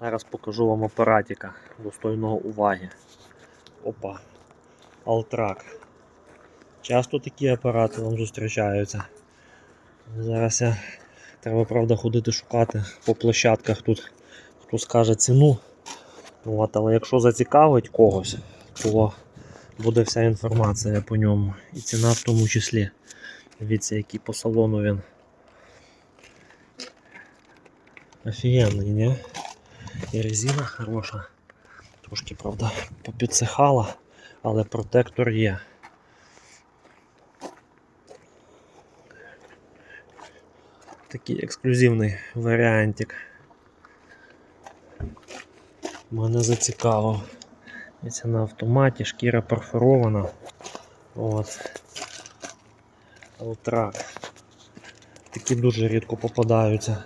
Зараз покажу вам апаратика достойного уваги. Опа. Алтрак. Часто такі апарати вам зустрічаються. Зараз я треба, правда, ходити шукати по площадках тут, хто скаже ціну. От, але якщо зацікавить когось, то буде вся інформація по ньому. І ціна в тому числі. Дивіться, який по салону він. Офігенний, не? І резина хороша. Трошки, правда, попідсихала, але протектор є. Такий ексклюзивний варіантик. Мене зацікавив. Це на автоматі, шкіра перфорована. От. Алтрак. Такі дуже рідко попадаються.